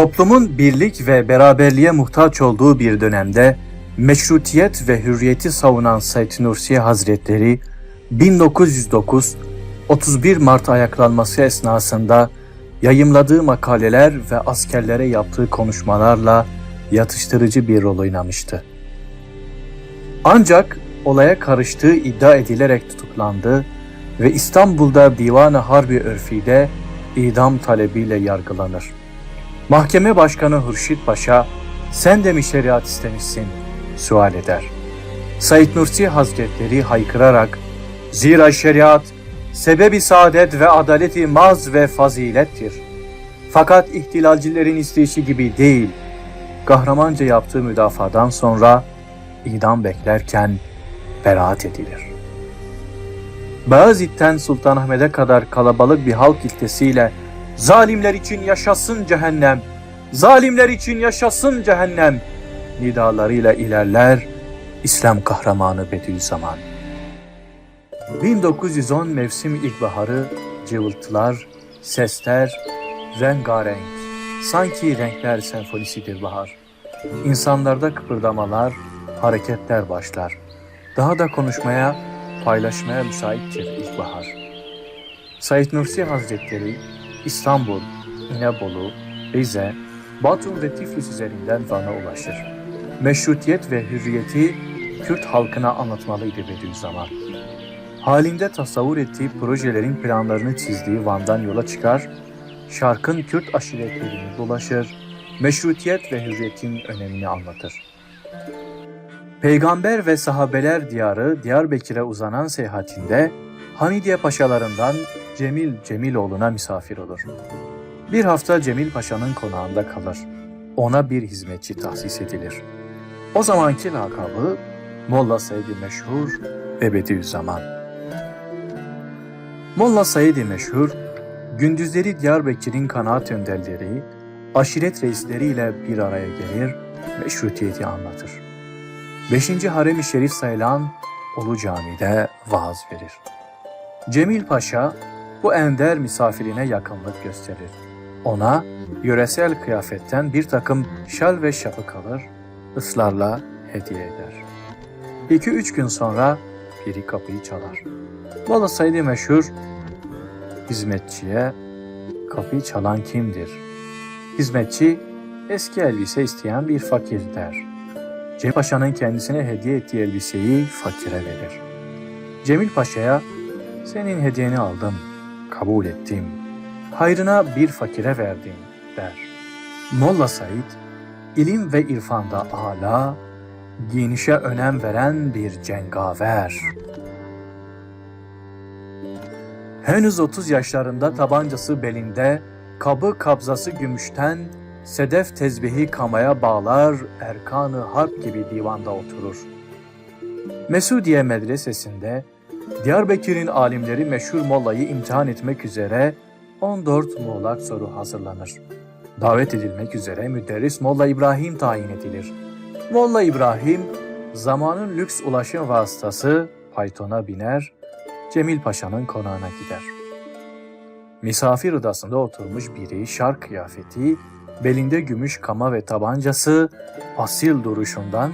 Toplumun birlik ve beraberliğe muhtaç olduğu bir dönemde meşrutiyet ve hürriyeti savunan Said Nursi Hazretleri 1909 31 Mart ayaklanması esnasında yayımladığı makaleler ve askerlere yaptığı konuşmalarla yatıştırıcı bir rol oynamıştı. Ancak olaya karıştığı iddia edilerek tutuklandı ve İstanbul'da Divan-ı Harbi Örfi'de idam talebiyle yargılanır. Mahkeme Başkanı Hürşit Paşa, sen de mi şeriat istemişsin? sual eder. Said Nursi Hazretleri haykırarak, zira şeriat, sebebi saadet ve adaleti maz ve fazilettir. Fakat ihtilalcilerin isteyişi gibi değil, kahramanca yaptığı müdafadan sonra idam beklerken beraat edilir. Beyazıt'ten Sultanahmet'e kadar kalabalık bir halk ilkesiyle zalimler için yaşasın cehennem, zalimler için yaşasın cehennem nidalarıyla ilerler İslam kahramanı Bediüzzaman. 1910 mevsim ilkbaharı, cıvıltılar, sesler, rengarenk, sanki renkler senfonisidir bahar. İnsanlarda kıpırdamalar, hareketler başlar. Daha da konuşmaya, paylaşmaya müsaittir ilkbahar. Said Nursi Hazretleri İstanbul, İnebolu, Rize, Batum ve Tiflis üzerinden Van'a ulaşır. Meşrutiyet ve hürriyeti Kürt halkına anlatmalıydı Bediüzzaman. Halinde tasavvur ettiği projelerin planlarını çizdiği Van'dan yola çıkar, şarkın Kürt aşiretlerini dolaşır, meşrutiyet ve hürriyetin önemini anlatır. Peygamber ve sahabeler diyarı Diyarbakır'a uzanan seyahatinde Hamidiye Paşalarından Cemil Cemiloğlu'na misafir olur. Bir hafta Cemil Paşa'nın konağında kalır. Ona bir hizmetçi tahsis edilir. O zamanki lakabı Molla Said-i Meşhur ve Bediüzzaman. Molla Said-i Meşhur, gündüzleri Diyarbakır'ın kanaat önderleri, aşiret reisleriyle bir araya gelir, meşrutiyeti anlatır. 5. Harem-i Şerif sayılan Ulu Cami'de vaaz verir. Cemil Paşa bu ender misafirine yakınlık gösterir. Ona yöresel kıyafetten bir takım şal ve şapık alır, ısrarla hediye eder. İki üç gün sonra biri kapıyı çalar. Molla Said meşhur hizmetçiye kapıyı çalan kimdir? Hizmetçi eski elbise isteyen bir fakir der. Cemil Paşa'nın kendisine hediye ettiği elbiseyi fakire verir. Cemil Paşa'ya senin hediyeni aldım, kabul ettim. Hayrına bir fakire verdim der. Molla Said, ilim ve irfanda âlâ, giyinişe önem veren bir cengaver. Henüz 30 yaşlarında tabancası belinde, kabı kabzası gümüşten, sedef tezbihi kamaya bağlar, erkanı harp gibi divanda oturur. Mesudiye Medresesi'nde Diyarbakır'ın alimleri meşhur mollayı imtihan etmek üzere 14 muğlak soru hazırlanır. Davet edilmek üzere müderris Molla İbrahim tayin edilir. Molla İbrahim, zamanın lüks ulaşım vasıtası faytona biner, Cemil Paşa'nın konağına gider. Misafir odasında oturmuş biri şark kıyafeti, belinde gümüş kama ve tabancası, asil duruşundan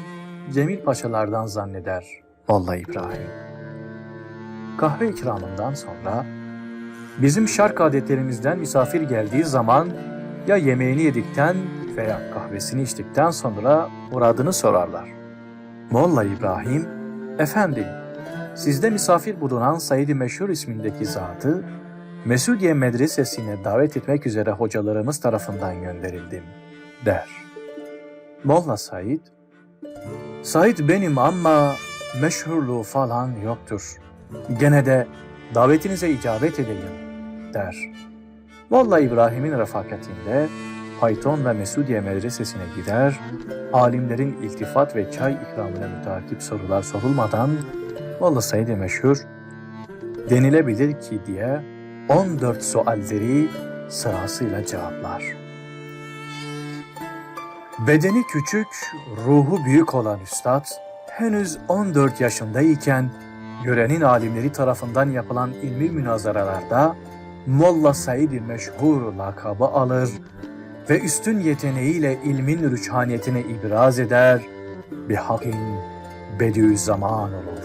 Cemil Paşalardan zanneder Molla İbrahim. Kahve ikramından sonra bizim şark adetlerimizden misafir geldiği zaman ya yemeğini yedikten veya kahvesini içtikten sonra muradını sorarlar. Molla İbrahim, efendim sizde misafir bulunan Said-i Meşhur ismindeki zatı Mesudiye Medresesi'ne davet etmek üzere hocalarımız tarafından gönderildim, der. Molla Said, Said benim ama meşhurluğu falan yoktur. Gene de davetinize icabet edeyim, der. Molla İbrahim'in refakatinde Payton ve Mesudiye Medresesi'ne gider, alimlerin iltifat ve çay ikramına mütakip sorular sorulmadan Molla Said-i Meşhur denilebilir ki diye 14 sualleri sırasıyla cevaplar. Bedeni küçük, ruhu büyük olan üstad, henüz 14 yaşındayken yörenin alimleri tarafından yapılan ilmi münazaralarda Molla Said-i Meşhur lakabı alır, ve üstün yeteneğiyle ilmin rüçhaniyetine ibraz eder, bir hakim Bediüzzaman olur.